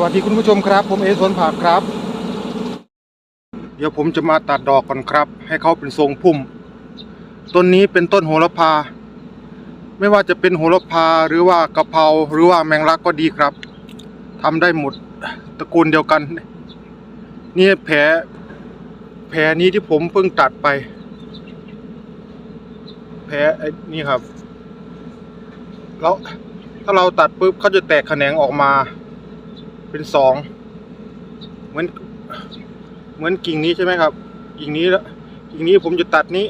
สวัสดีคุณผู้ชมครับ ผมเอสวนผักครับ เดี๋ยวผมจะมาตัดดอกก่อนครับ ให้เขาเป็นทรงพุ่ม ต้นนี้เป็นต้นโหระพา ไม่ว่าจะเป็นโหระพาหรือว่ากะเพราหรือว่าแมงลักก็ดีครับทำได้หมดตระกูลเดียวกัน นี่แผลแผลนี้ที่ผมเพิ่งตัดไป แผลไอ้นี่ครับ แล้วถ้าเราตัดปุ๊บเขาจะแตกแขนงออกมา เป็นสองเหมือนเหมือนกิ่งนี้ใช่ไหมครับ กิ่งนี้แล้วกิ่งนี้ผมจะตัดนี้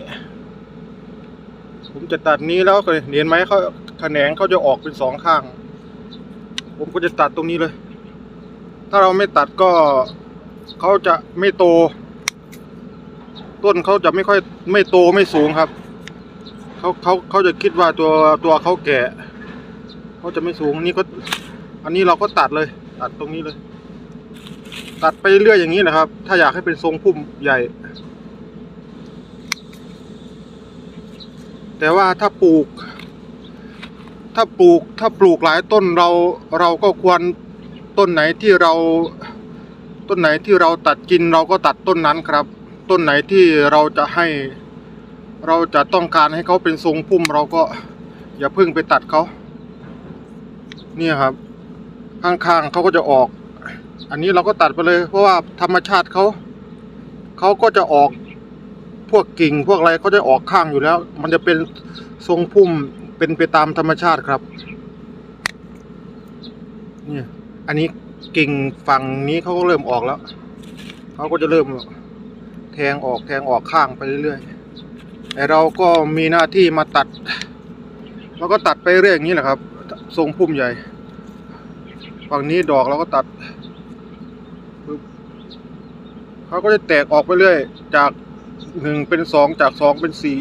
ผมจะตัดนี้แล้วเห็นไหมเขาแขนงเขาจะออกเป็นสองข้าง ผมก็จะตัดตรงนี้เลย ถ้าเราไม่ตัดก็เขาจะไม่โต ต้นเขาจะไม่ค่อยไม่โตไม่สูงครับเขาเขาเขาจะคิดว่าตัวตัวเขาแก่เขาจะไม่สูงนี่ก็ อันนี้เราก็ตัดเลย ตัดตรงนี้เลย ตัดไปเรื่อยอย่างนี้นะครับ ถ้าอยากให้เป็นทรงพุ่มใหญ่ แต่ว่าถ้าปลูก ถ้าปลูกถ้าปลูกหลายต้นเราเราก็ควรต้นไหนที่เราต้นไหนที่เราตัดกินเราก็ตัดต้นนั้นครับ ต้นไหนที่เราจะให้ เราจะต้องการให้เขาเป็นทรงพุ่มเราก็อย่าเพิ่งไปตัดเขา เนี่ยครับ ข้างๆเขาก็จะออก อันนี้เราก็ตัดไปเลย เพราะว่าธรรมชาติเขาเขาก็จะออกพวกกิ่งพวกอะไรเขาจะออกข้างอยู่แล้ว มันจะเป็นทรงพุ่มเป็นไปตามธรรมชาติครับนี่อันนี้กิ่งฝั่งนี้เขาก็เริ่มออกแล้วเขาก็จะเริ่มแทงออกแทงออกข้างไปเรื่อยๆแต่เราก็มีหน้าที่มาตัดเราก็ตัดไปเรื่อยอย่างนี้แหละครับ ทรงพุ่มใหญ่ ฝั่งนี้ดอกเราก็ตัดเขาก็จะแตกออกไปเรื่อย จากหนึ่งเป็นสองจากสองเป็นสี่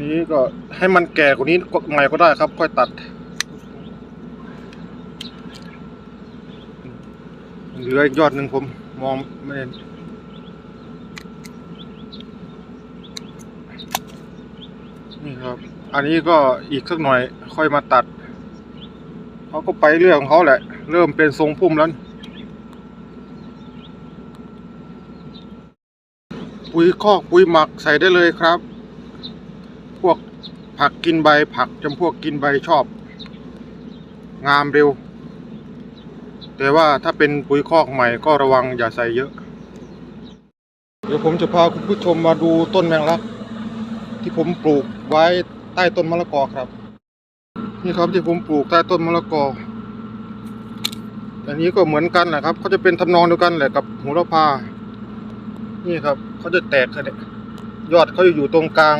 นี้ก็ให้มันแก่กว่านี้ก็หน่ก็ได้ครับ ค่อยตัด เหลืออีกยอดหนึ่งผมมองไม่เห็นครับ อันนี้ก็อีกสักหน่อยค่อยมาตัดเขาก็ไปเรื่องของเขาแหละ เริ่มเป็นทรงพุ่มแล้วปุ๋ยคอกปุ๋ยหมักใส่ได้เลยครับ พวกผักกินใบผักจำพวกกินใบชอบ งามเร็ว แต่ว่าถ้าเป็นปุ๋ยคอกใหม่ก็ระวังอย่าใส่เยอะ เดี๋ยวผมจะพาคุณผู้ชมมาดูต้นแมงลัก ที่ผมปลูกไว้ ใต้ต้นมะละกอครับ นี่ครับที่ผมปลูกใต้ต้นมะละกออันนี้ก็เหมือนกันนะครับเขาจะเป็นทำนองเดียวกันแหละกับโหระพา นี่ครับเขาจะแตกกันเนี่ยยอดเขาจะอยู่ตรงกลาง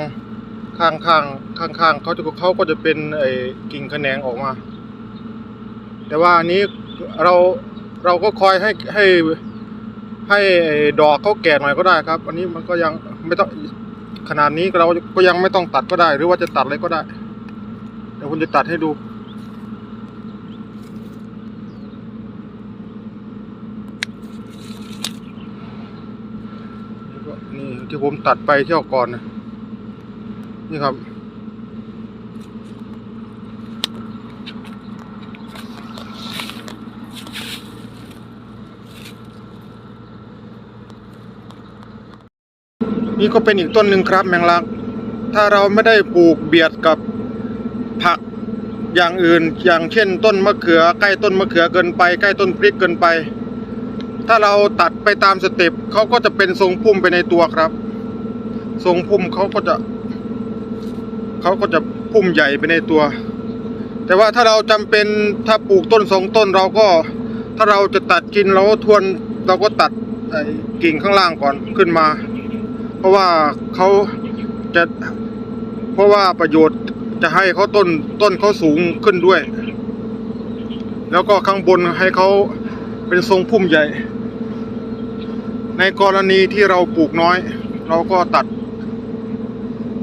ข้างข้างข้างข้างเขาจะเขาก็จะเป็นไอ้กิ่งแขนงออกมา แต่ว่าอันนี้เราเราก็คอยให้ให้ให้ดอกเขาแก่หน่อยก็ได้ครับ อันนี้มันก็ยังไม่ต้อง ขนาดนี้เราก็ยังไม่ต้องตัดก็ได้ หรือว่าจะตัดอะไรก็ได้ เดี๋ยวผมจะตัดให้ดู นี่ที่ผมตัดไปเที่ยวก่อนนะนี่ครับ นี่ก็เป็นอีกต้นหนึ่งครับแมงลัก ถ้าเราไม่ได้ปลูกเบียดกับผักอย่างอื่น อย่างเช่น ต้นมะเขือใกล้ต้นมะเขือเกินไปใกล้ต้นพริกเกินไป ถ้าเราตัดไปตามสเต็ปเขาก็จะเป็นทรงพุ่มไปในตัวครับ ทรงพุ่มเขาก็จะเขาก็จะพุ่มใหญ่ไปในตัว แต่ว่าถ้าเราจำเป็นถ้าปลูกต้นสองต้นเราก็ ถ้าเราจะตัดกินเราก็ทวนเราก็ตัดกิ่งข้างล่างก่อนขึ้นมา เพราะว่าเขาจะเพราะว่าประโยชน์จะให้เขาต้นต้นเขาสูงขึ้นด้วย แล้วก็ข้างบนให้เขาเป็นทรงพุ่มใหญ่ ในกรณีที่เราปลูกน้อย เราก็ตัด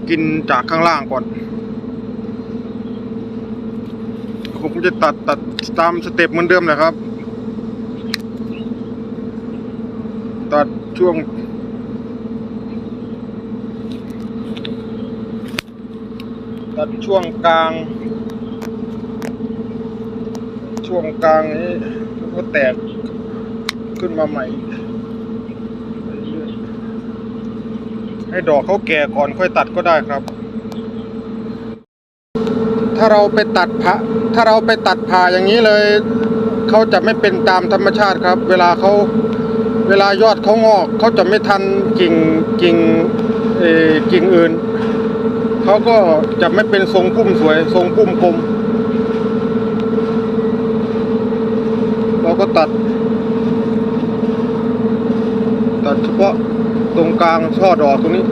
กินจากข้างล่างก่อน ผมจะตัดตัดตามสเต็ปเหมือนเดิมแหละครับ ตัดช่วง ตัดช่วงกลาง ช่วงกลางนี้มันก็แตกขึ้นมาใหม่ ให้ดอกเขาแก่ก่อนค่อยตัดก็ได้ครับ ถ้าเราไปตัดผ่าถ้าเราไปตัดผ่าอย่างนี้เลยเขาจะไม่เป็นตามธรรมชาติครับ เวลาเขาเวลายอดเขางอกเขาจะไม่ทันกิ่งกิ่งเออกิ่งอื่น เขาก็จะไม่เป็นทรงพุ่มสวย ทรงพุ่มกลม เราก็ตัด ตัดเฉพาะตรงกลางช่อดอกตรงนี้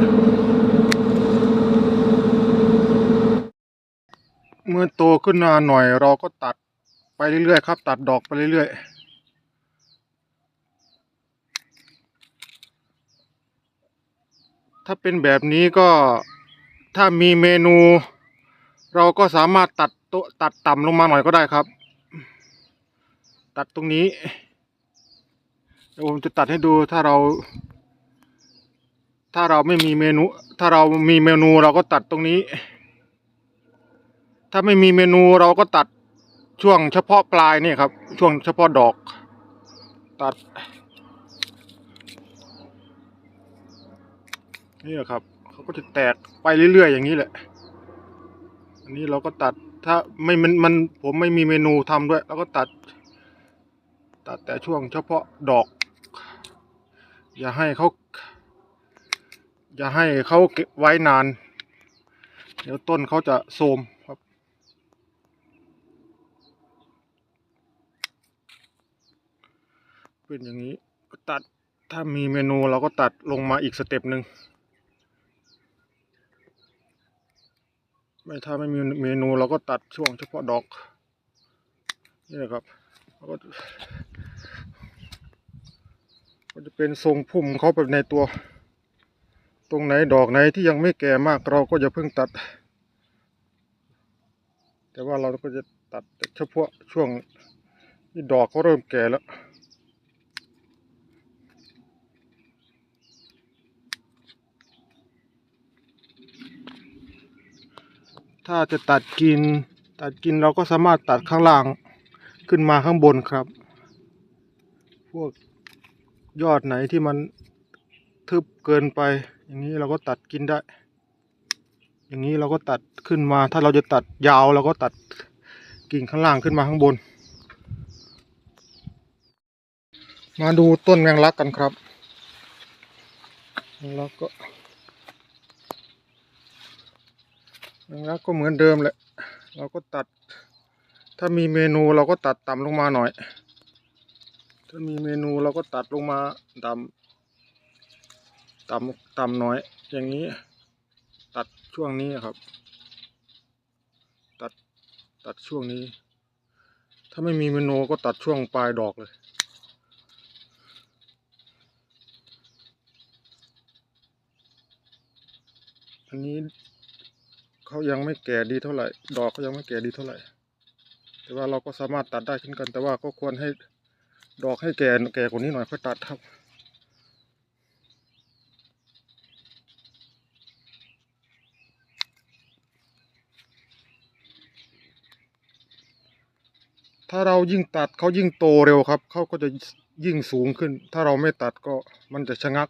เมื่อโตขึ้นมาหน่อยเราก็ตัดไปเรื่อยๆครับ ตัดดอกไปเรื่อยๆถ้าเป็นแบบนี้ก็ ถ้ามีเมนู เราก็สามารถตัดโตตัดต่ำลงมาหน่อยก็ได้ครับ ตัดตรงนี้เดี๋ยวผมจะตัดให้ดูถ้าเรา ถ้าเราไม่มีเมนู ถ้าเรามีเมนูเราก็ตัดตรงนี้ ถ้าไม่มีเมนูเราก็ตัดช่วงเฉพาะปลายนี่ครับ ช่วงเฉพาะดอก ตัดนี่แหละครับ เขาก็จะแตกไปเรื่อยๆอย่างนี้แหละ อันนี้เราก็ตัดถ้าไม่มันมันผมไม่มีเมนูทำด้วยเราก็ตัด ตัดแต่ช่วงเฉพาะดอก อย่าให้เขาอย่าให้เขาเก็บไว้นาน เดี๋ยวต้นเขาจะโทรมครับเป็นอย่างนี้ก็ตัดถ้ามีเมนูเราก็ตัดลงมาอีกสเต็ปหนึ่ง ไม่ถ้าไม่มีเมนูเราก็ตัดช่วงเฉพาะดอกนี่แหละครับก็ก็จะเป็นทรงพุ่มเขาแบบในตัว ตรงไหนดอกไหนที่ยังไม่แก่มากเราก็จะเพิ่งตัด แต่ว่าเราก็จะตัดเฉพาะช่วงที่ดอกเขาเริ่มแก่แล้ว ถ้าจะตัดกิน ตัดกินเราก็สามารถตัดข้างล่างขึ้นมาข้างบนครับ พวกยอดไหนที่มันทึบเกินไป อย่างนี้เราก็ตัดกินได้ อย่างนี้เราก็ตัดขึ้นมา ถ้าเราจะตัดยาวเราก็ตัดกิ่งข้างล่างขึ้นมาข้างบน มาดูต้นแมงลักกันครับ แลักก็ แมงลักก็เหมือนเดิมแหละ เราก็ตัด ถ้ามีเมนูเราก็ตัดต่ำลงมาหน่อย ถ้ามีเมนูเราก็ตัดลงมาต่ำต่ำต่ำหน่อย อย่างนี้ ตัดช่วงนี้ครับ ตัดตัดช่วงนี้ ถ้าไม่มีเมนูก็ตัดช่วงปลายดอกเลยอันนี้ เขายังไม่แก่ดีเท่าไหร่ ดอกเขายังไม่แก่ดีเท่าไหร่ แต่ว่าเราก็สามารถตัดได้เช่นกัน แต่ว่าก็ควรให้ดอกให้แก่แก่กว่านี้หน่อยค่อยตัดครับถ้าเรายิ่งตัดเขายิ่งโตเร็วครับ เขาก็จะยิ่งสูงขึ้น ถ้าเราไม่ตัดก็มันจะชะงัก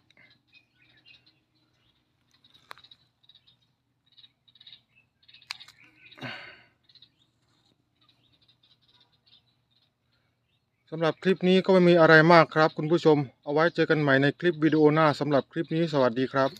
สำหรับคลิปนี้ก็ไม่มีอะไรมากครับ คุณผู้ชม เอาไว้เจอกันใหม่ในคลิปวิดีโอหน้าสำหรับคลิปนี้สวัสดีครับ